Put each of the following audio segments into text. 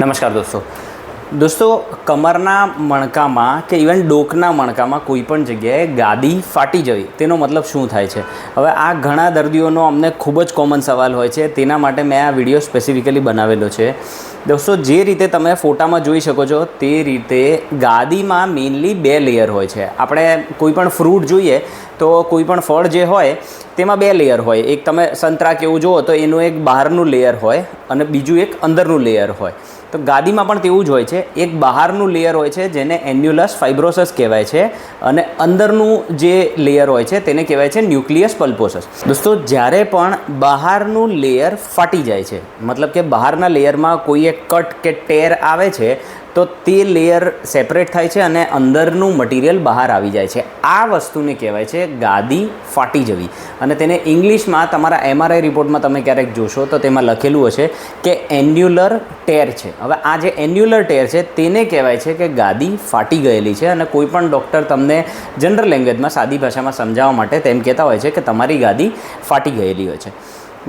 નમસ્કાર દોસ્તો. દોસ્તો, કમરના મણકામાં કે ઇવન ડોકના મણકામાં કોઈ પણ જગ્યાએ ગાદી ફાટી જવી, તેનો મતલબ શું થાય છે? હવે આ ઘણા દર્દીઓનો અમને ખૂબ જ કોમન સવાલ હોય છે, તેના માટે મેં આ વીડિયો સ્પેસિફિકલી બનાવેલો છે. દોસ્તો, જે રીતે તમે ફોટામાં જોઈ શકો છો, તે રીતે ગાદીમાં મેઇનલી બે લેયર હોય છે. આપણે કોઈ પણ ફ્રૂટ જોઈએ, તો કોઈ પણ ફળ જે હોય તેમાં બે લેયર હોય. એક તમે સંતરા કેવું જુઓ તો એનું એક બહારનું લેયર હોય અને બીજું એક અંદરનું લેયર હોય. તો ગાદીમાં પણ તેવું જ હોય છે. એક બહારનું લેયર હોય છે જેને એન્યુલસ ફાઇબ્રોસસ કહેવાય છે અને અંદરનું જે લેયર હોય છે તેને કહેવાય છે ન્યુક્લિયસ પલ્પોસસ દોસ્તો, જ્યારે પણ બહારનું લેયર ફાટી જાય છે, મતલબ કે બહારના લેયરમાં કોઈ એક કટ કે ટેર આવે છે તો તે લેયર સેપરેટ થાય છે અને અંદરનું મટીરિયલ બહાર આવી જાય છે. આ વસ્તુને કહેવાય છે ગાદી ફાટી જવી. અને તેને ઇંગ્લિશમાં તમારા એમઆરઆઈ રિપોર્ટમાં તમે ક્યારેક જોશો તો તેમાં લખેલું હશે કે એન્યુલર ટેર છે. હવે આ જે એન્યુલર ટેર છે તેને કહેવાય છે કે ગાદી ફાટી ગયેલી છે અને કોઈપણ ડૉક્ટર તમને જનરલ લેંગ્વેજમાં સાદી ભાષામાં સમજાવવા માટે તેમ કહેતા હોય છે કે તમારી ગાદી ફાટી ગયેલી હોય છે.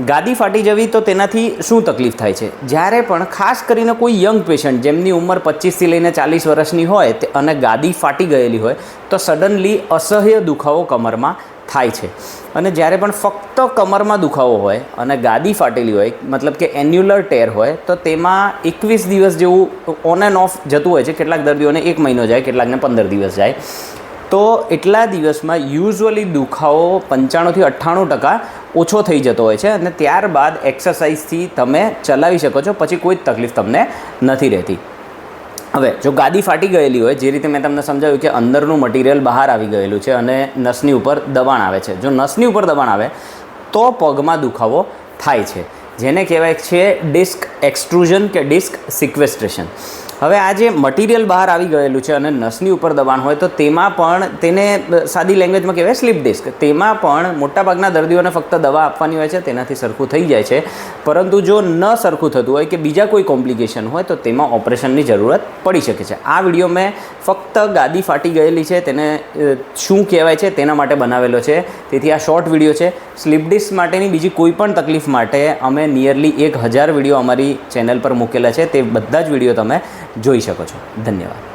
ગાદી ફાટી જવી તો તેનાથી શું તકલીફ થાય છે? જ્યારે પણ ખાસ કરીને કોઈ યંગ પેશન્ટ જેમની ઉંમર પચીસથી લઈને ચાલીસ વર્ષની હોય અને ગાદી ફાટી ગયેલી હોય તો સડનલી અસહ્ય દુખાવો કમરમાં થાય છે. અને જ્યારે પણ ફક્ત કમરમાં દુખાવો હોય અને ગાદી ફાટેલી હોય, મતલબ કે એન્યુલર ટેર હોય, તો તેમાં એકવીસ દિવસ જેવું ઓન એન્ડ ઓફ જતું હોય છે. કેટલાક દર્દીઓને એક મહિનો જાય, કેટલાકને પંદર દિવસ જાય. તો એટલા દિવસમાં યુઝ્યુઅલી દુખાવો પંચાણુંથી અઠ્ઠાણું ટકા ઓછો થઈ જતો હોય છે અને ત્યારબાદ એક્સરસાઇઝથી તમે ચલાવી શકો છો. પછી કોઈ જ તકલીફ તમને નથી રહેતી. હવે, જો ગાદી ફાટી ગયેલી હોય, જે રીતે મેં તમને સમજાવ્યું કે અંદરનું મટીરિયલ બહાર આવી ગયેલું છે અને નસની ઉપર દબાણ આવે છે. જો નસની ઉપર દબાણ આવે, તો પગમાં દુખાવો થાય છે. જેને કહેવાય છે ડિસ્ક એક્સટ્રુઝન કે ડિસ્ક સિક્વેસ્ટ્રેશન. હવે આ જે મટીરિયલ બહાર આવી ગયેલું છે અને નસની ઉપર દબાણ હોય તો તેમાં પણ તેને સાદી લેંગ્વેજમાં કહેવાય સ્લીપ ડિસ્ક તેમાં પણ મોટાભાગના દર્દીઓને ફક્ત દવા આપવાની હોય છે, તેનાથી સરખું થઈ જાય છે. પરંતુ જો ન સરખું થતું હોય કે બીજા કોઈ કોમ્પ્લિકેશન હોય તો તેમાં ઓપરેશનની જરૂરત પડી શકે છે. આ વીડિયો મેં ફક્ત ગાદી ફાટી ગયેલી છે, તેને શું કહેવાય છે તેના માટે બનાવેલો છે. તેથી આ શોર્ટ વીડિયો છે. સ્લીપ ડિસ્ક માટેની બીજી કોઈ પણ તકલીફ માટે અમે નિયરલી એક હજાર વીડિયો અમારી ચેનલ પર મૂકેલા છે. તે બધા જ વીડિયો તમે જોઈ શકો છો. ધન્યવાદ.